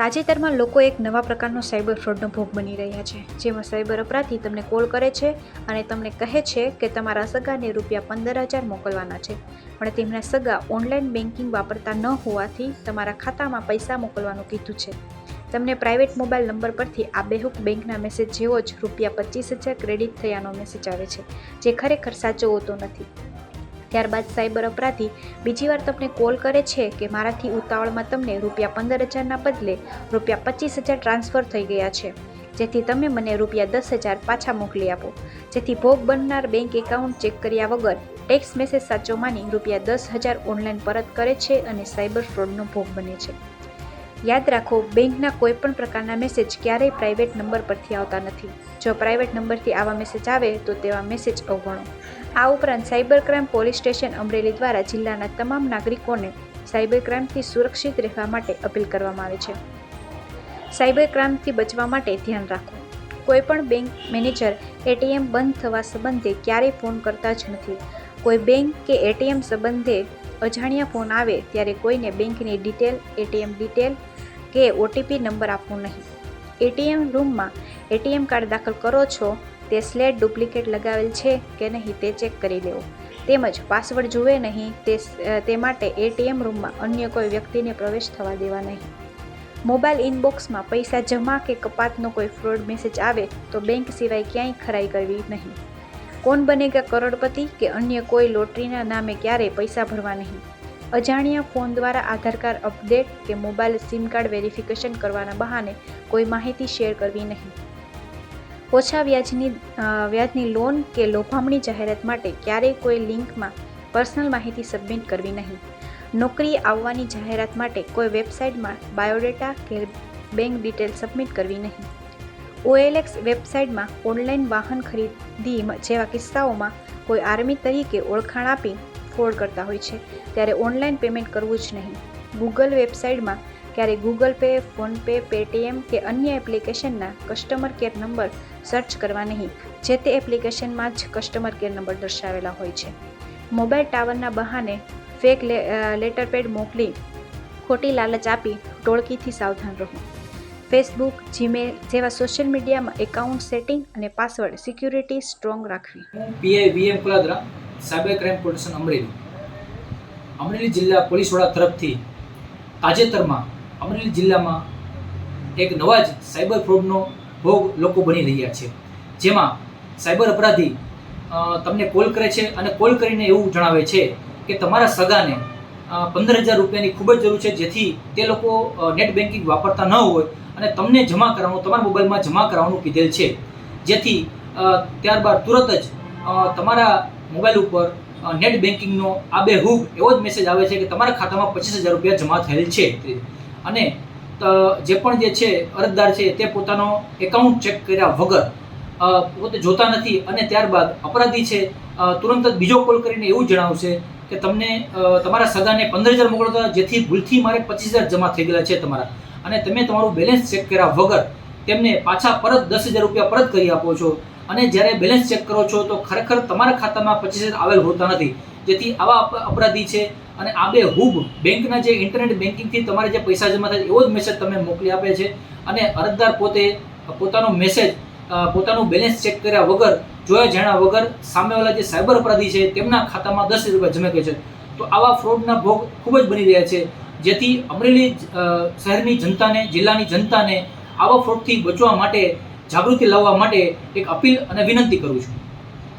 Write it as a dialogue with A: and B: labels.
A: તાજેતરમાં લોકો એક નવા પ્રકારનો સાયબર ફ્રોડનો ભોગ બની રહ્યા છે, જેમાં સાયબર અપરાધી તમને કોલ કરે છે અને તમને કહે છે કે તમારા સગાને રૂપિયા પંદર હજાર મોકલવાના છે. પણ તેમના સગા ઓનલાઈન બેન્કિંગ વાપરતા ન હોવાથી તમારા ખાતામાં પૈસા મોકલવાનું કીધું છે. તમને પ્રાઇવેટ મોબાઈલ નંબર પરથી આ બેહુક બેંકના મેસેજ જેવો જ રૂપિયા પચીસ હજાર ક્રેડિટ થયાનો મેસેજ આવે છે, જે ખરેખર સાચો હોતો નથી. ત્યારબાદ સાયબર અપરાધી બીજી વાર તમને કોલ કરે છે કે મારાથી ઉતાવળમાં તમને રૂપિયા પંદર હજારના બદલે રૂપિયા પચીસ હજાર ટ્રાન્સફર થઈ ગયા છે. જેથી તમે મને રૂપિયા દસ હજાર પાછા મોકલી આપો. જેથી ભોગ બનનાર બેંક એકાઉન્ટ ચેક કર્યા વગર ટેક્સ મેસેજ સાચો માની રૂપિયા દસ હજાર ઓનલાઈન પરત કરે છે અને સાયબર ફ્રોડનો ભોગ બને છે. યાદ રાખો, બેંકના કોઈપણ પ્રકારના મેસેજ ક્યારેય પ્રાઇવેટ નંબર પરથી આવતા નથી. જો પ્રાઇવેટ નંબરથી આવા મેસેજ આવે, તો તેવા મેસેજ અવગણો. આ ઉપરાંત cyber crime police station Amreli દ્વારા જિલ્લાના તમામ નાગરિકોને સાયબર ક્રાઇમથી સુરક્ષિત રહેવા માટે અપીલ કરવામાં આવે છે. સાયબર ક્રાઇમથી બચવા માટે ધ્યાન રાખો. કોઈપણ બેંક મેનેજર એટીએમ બંધ થવા સંબંધે ક્યારેય ફોન કરતા જ નથી. કોઈ બેંક કે એટીએમ સંબંધે અજાણ્યા ફોન આવે ત્યારે કોઈને બેંકની ડિટેલ, એટીએમ ડિટેલ કે ઓટીપી નંબર આપવો નહીં. એટીએમ રૂમમાં એટીએમ કાર્ડ દાખલ કરો છો તે સ્લેટ ડુપ્લિકેટ લગાવેલ છે કે નહીં તે ચેક કરી લેવો. તેમજ પાસવર્ડ જુએ નહીં તે તે માટે એટીએમ રૂમમાં અન્ય કોઈ વ્યક્તિને પ્રવેશ થવા દેવા નહીં. મોબાઈલ ઇનબોક્સમાં પૈસા જમા કે કપાતનો કોઈ ફ્રોડ મેસેજ આવે તો બેંક સિવાય ક્યાંય ખરાઈ કરવી નહીં. કોણ બનેગા કરોડપતિ કે અન્ય કોઈ લોટરીના નામે ક્યારેય પૈસા ભરવા નહીં. અજાણ્યા ફોન દ્વારા આધાર કાર્ડ અપડેટ કે મોબાઈલ સિમ કાર્ડ વેરિફિકેશન કરવાના બહાને કોઈ માહિતી શેર કરવી નહીં. ઓછા વ્યાજની વ્યાજની લોન કે લોભામણી જાહેરાત માટે ક્યારેય કોઈ લિંકમાં પર્સનલ માહિતી સબમિટ કરવી નહીં. નોકરી આવવાની જાહેરાત માટે કોઈ વેબસાઇટમાં બાયોડેટા કે બેંક ડિટેલ સબમિટ કરવી નહીં. ઓએલએક્સ વેબસાઇટમાં ઓનલાઈન વાહન ખરીદી જેવા કિસ્સાઓમાં કોઈ આર્મી તરીકે ઓળખાણ આપી ફોર્ડ કરતા હોય છે, ત્યારે ઓનલાઈન પેમેન્ટ કરવું જ નહીં. ગૂગલ વેબસાઇટમાં ક્યારે ગૂગલ પે ફોનપે પેટીએમ કે અન્ય એપ્લિકેશનના કસ્ટમર કેર નંબર સર્ચ કરવા નહીં, જે તે એપ્લિકેશનમાં જ કસ્ટમર કેર નંબર દર્શાવેલા હોય છે. મોબાઈલ ટાવરના બહાને ફેક લેટર પેડ મોકલી, ખોટી લાલચ આપી, ટોળકીથી સાવધાન રહો. ફેસબુક જીમેલ જેવા સોશિયલ મીડિયામાં એકાઉન્ટ સેટિંગ અને પાસવર્ડ સિક્યુરિટી સ્ટ્રોંગ રાખવી.
B: હું PI cyber crime protection Amreli Amreli જિલ્લા પોલીસ વડા તરફથી તાજેતરમાં અમરેલી જિલ્લામાં એક નવા જ સાયબર ફ્રોડનો ભોગ લોકો બની રહ્યા છે. જેમાં સાયબર અપરાધી તમને કોલ કરે છે અને કોલ કરીને એવું જણાવે છે કે તમારા સગાને પંદર હજાર રૂપિયાની ખૂબ જ જરૂર છે જેથી તે લોકો નેટ બેન્કિંગ વાપરતા ન હોય અને તમને જમા કરાવવાનું, તમારા મોબાઈલમાં જમા કરાવવાનું કીધેલ છે. જેથી ત્યારબાદ તુરંત જ તમારા મોબાઈલ ઉપર નેટ બેન્કિંગનો આબેહૂબ એવો જ મેસેજ આવે છે કે તમારા ખાતામાં પચીસ હજાર રૂપિયા જમા થયેલ છે. અને જે પણ જે છે, અરજદાર છે, તે પોતાનો એકાઉન્ટ ચેક કર્યા વગર પોતે જોતા નથી અને ત્યારબાદ અપરાધી છે તુરંત જ બીજો કોલ કરીને એવું જણાવશે કે તમને તમારા સગાને પંદર હજાર મોકલતા જેથી ભૂલથી મારે પચીસ હજાર જમા થઈ ગયેલા છે તમારા. અને તમે તમારું બેલેન્સ ચેક કર્યા વગર તેમને પાછા પરત દસ હજાર રૂપિયા પરત કરી આપો છો. અને જ્યારે બેલેન્સ ચેક કરો છો, તો ખરેખર તમારા ખાતામાં પચીસ હજાર આવેલ હોતા નથી. જેથી આવા અપરાધી છે અને આ બે હુબ બેંકના જે ઇન્ટરનેટ બેન્કિંગથી તમારે જે પૈસા જમા થાય એવો જ મેસેજ તમને મોકલી આપે છે. અને અરજદાર પોતે પોતાનો મેસેજ પોતાનું બેલેન્સ ચેક કર્યા વગર, જોયા જાણ્યા વગર સામેવાળા જે સાયબર અપરાધી છે, તેમના ખાતામાં દસ રૂપિયા જમા છે. તો આવા ફ્રોડના ભોગ ખૂબ જ બની રહ્યા છે. જેથી અમરેલી શહેરની જનતાને, જિલ્લાની જનતાને આવા ફ્રોડથી બચવા માટે જાગૃતિ લાવવા માટે એક અપીલ અને વિનંતી કરું છું.